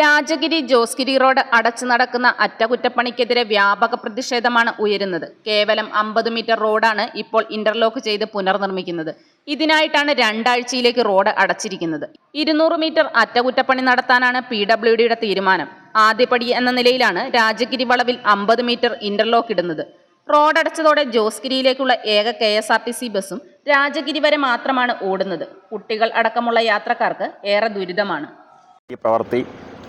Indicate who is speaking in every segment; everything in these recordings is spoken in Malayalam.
Speaker 1: രാജഗിരി ജോസ്ഗിരി റോഡ് അടച്ചു നടക്കുന്ന അറ്റകുറ്റപ്പണിക്കെതിരെ വ്യാപക പ്രതിഷേധമാണ് ഉയരുന്നത്. കേവലം അമ്പത് മീറ്റർ റോഡാണ് ഇപ്പോൾ ഇന്റർലോക്ക് ചെയ്ത് പുനർനിർമ്മിക്കുന്നത്. ഇതിനായിട്ടാണ് രണ്ടാഴ്ചയിലേക്ക് റോഡ് അടച്ചിരിക്കുന്നത്. ഇരുന്നൂറ് മീറ്റർ അറ്റകുറ്റപ്പണി നടത്താനാണ് പി ഡബ്ല്യു ഡിയുടെ തീരുമാനം. ആദ്യപടി എന്ന നിലയിലാണ് രാജഗിരി വളവിൽ അമ്പത് മീറ്റർ ഇന്റർലോക്ക് ഇടുന്നത്. റോഡ് അടച്ചതോടെ ജോസ്ഗിരിയിലേക്കുള്ള ഏക K S R T C ബസ്സും രാജഗിരി വരെ മാത്രമാണ് ഓടുന്നത്. കുട്ടികൾ അടക്കമുള്ള യാത്രക്കാർക്ക് ഏറെ ദുരിതമാണ്.
Speaker 2: ഈ പ്രവൃത്തി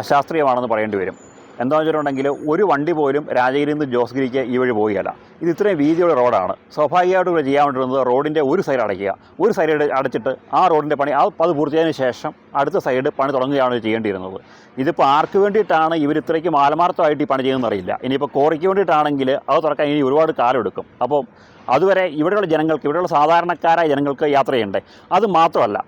Speaker 2: അശാസ്ത്രീയമാണെന്ന് പറയേണ്ടി വരും. എന്താണെന്ന് വെച്ചിട്ടുണ്ടെങ്കിൽ ഒരു വണ്ടി പോലും രാജഗിരിയിൽ നിന്ന് ജോസ്ഗിരിക്ക് ഈ വഴി പോവുകയല്ല. ഇത് ഇത്രയും വീതിയുള്ള റോഡാണ്. സ്വാഭാവികമായിട്ട് ഇവിടെ ചെയ്യാൻ വേണ്ടിയിരുന്നത് റോഡിന്റെ ഒരു സൈഡ് അടയ്ക്കുക. ഒരു സൈഡ് അടച്ചിട്ട് ആ റോഡിന്റെ പണി അത് പൂർത്തിയായതിനു ശേഷം അടുത്ത സൈഡ് പണി തുടങ്ങുകയാണ് ചെയ്യേണ്ടിയിരുന്നത്. ഇതിപ്പോൾ ആർക്ക് വേണ്ടിയിട്ടാണ് ഇവർ ഇത്രയ്ക്ക് ആത്മാർത്ഥമായിട്ട് ഈ പണി ചെയ്യുന്നതെന്ന് അറിയില്ല. ഇനിയിപ്പോൾ കോറിക്ക് വേണ്ടിയിട്ടാണെങ്കിൽ അത് തുറക്കാൻ ഇനി ഒരുപാട് കാലം എടുക്കും. അപ്പോൾ അതുവരെ ഇവിടെയുള്ള ജനങ്ങൾക്ക് ഇവിടെയുള്ള സാധാരണക്കാരായ ജനങ്ങൾക്ക് യാത്ര ചെയ്യണ്ടേ അത് മാത്രമല്ല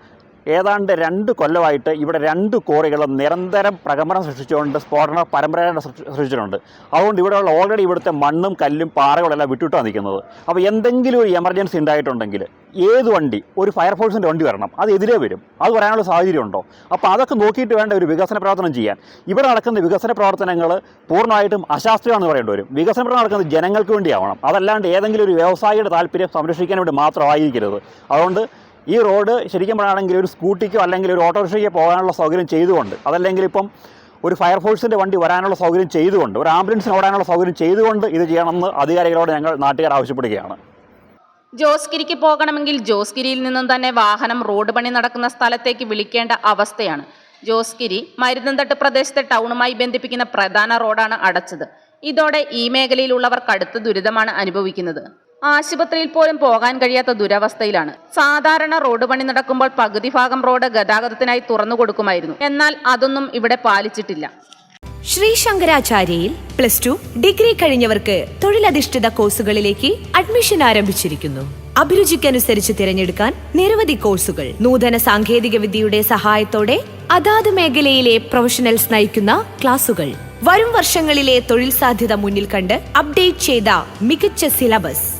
Speaker 2: ഏതാണ്ട് രണ്ട് കൊല്ലമായിട്ട് ഇവിടെ രണ്ട് കോറികൾ നിരന്തരം പ്രകമ്പനം സൃഷ്ടിച്ചുകൊണ്ട് സ്ഫോടന പരമ്പര സൃഷ്ടിച്ചിട്ടുണ്ട്. അതുകൊണ്ട് ഇവിടെയുള്ള ഓൾറെഡി ഇവിടുത്തെ മണ്ണും കല്ലും പാറകളെല്ലാം വിട്ടിട്ടാണ് നിൽക്കുന്നത്. അപ്പോൾ എന്തെങ്കിലും ഒരു എമർജൻസി ഉണ്ടായിട്ടുണ്ടെങ്കിൽ ഏത് വണ്ടി ഒരു ഫയർഫോഴ്സിന്റെ വണ്ടി വരണം. അത് എതിരെ വരും. അത് വരാനുള്ള സാഹചര്യം ഉണ്ടോ അപ്പോൾ അതൊക്കെ നോക്കിയിട്ട് വേണ്ട ഒരു വികസന പ്രവർത്തനം ചെയ്യാൻ. ഇവിടെ നടക്കുന്ന വികസന പ്രവർത്തനങ്ങൾ പൂർണമായിട്ടും അശാസ്ത്രീയമാണെന്ന് പറയേണ്ടി വരും. വികസന പ്രവർത്തനം നടക്കുന്നത് ജനങ്ങൾക്ക് വേണ്ടിയാവണം. അതല്ലാണ്ട് ഏതെങ്കിലും ഒരു വ്യവസായിയുടെ താല്പര്യം സംരക്ഷിക്കാൻ വേണ്ടി മാത്രമായിരിക്കരുത്. അതുകൊണ്ട് ഈ റോഡ് ശരിക്കും പറയുകയാണെങ്കിൽ ഒരു സ്കൂട്ടിക്കോ അല്ലെങ്കിൽ ഒരു ഓട്ടോറിക്ഷയ്ക്കോ പോകാനുള്ള സൗകര്യം ചെയ്തുകൊണ്ട് അതല്ലെങ്കിൽ ഇപ്പം ഒരു ഫയർഫോഴ്സിന്റെ വണ്ടി വരാനുള്ള സൗകര്യം ചെയ്തുകൊണ്ട് ഒരു ആംബുലൻസിന് ഓടാനുള്ള സൗകര്യം ചെയ്തുകൊണ്ട് ഇത് ചെയ്യണമെന്ന് അധികാരികളോട് ഞങ്ങൾ നാട്ടുകാർ ആവശ്യപ്പെടുകയാണ്.
Speaker 1: ജോസ്ഗിരിക്ക് പോകണമെങ്കിൽ ജോസ്ഗിരിയിൽ നിന്നും തന്നെ വാഹനം റോഡ് പണി നടക്കുന്ന സ്ഥലത്തേക്ക് വിളിക്കേണ്ട അവസ്ഥയാണ്. ജോസ്ഗിരി മരുന്നന്തട്ട് പ്രദേശത്തെ ടൗണുമായി ബന്ധിപ്പിക്കുന്ന പ്രധാന റോഡാണ് അടച്ചത്. ഇതോടെ ഈ മേഖലയിലുള്ളവർ കടുത്ത ദുരിതമാണ് അനുഭവിക്കുന്നത്. ആശുപത്രിയിൽ പോലും പോകാൻ കഴിയാത്ത ദുരവസ്ഥയിലാണ്. സാധാരണ റോഡ് പണി നടക്കുമ്പോൾ പകുതി ഭാഗം റോഡ് ഗതാഗതത്തിനായി തുറന്നു കൊടുക്കുമായിരുന്നു. എന്നാൽ അതൊന്നും ഇവിടെ പാലിച്ചിട്ടില്ല.
Speaker 3: ശ്രീ ശങ്കരാചാര്യയിൽ പ്ലസ് ടു ഡിഗ്രി കഴിഞ്ഞവർക്ക് തൊഴിലധിഷ്ഠിത കോഴ്സുകളിലേക്ക് അഡ്മിഷൻ ആരംഭിച്ചിരിക്കുന്നു. അഭിരുചിക്കനുസരിച്ച് തിരഞ്ഞെടുക്കാൻ നിരവധി കോഴ്സുകൾ. നൂതന സാങ്കേതിക വിദ്യയുടെ സഹായത്തോടെ അതാത് മേഖലയിലെ പ്രൊഫഷണൽസ് നയിക്കുന്ന ക്ലാസുകൾ. വരും വർഷങ്ങളിലെ തൊഴിൽ സാധ്യത മുന്നിൽ കണ്ട് അപ്ഡേറ്റ് ചെയ്ത മികച്ച സിലബസ്.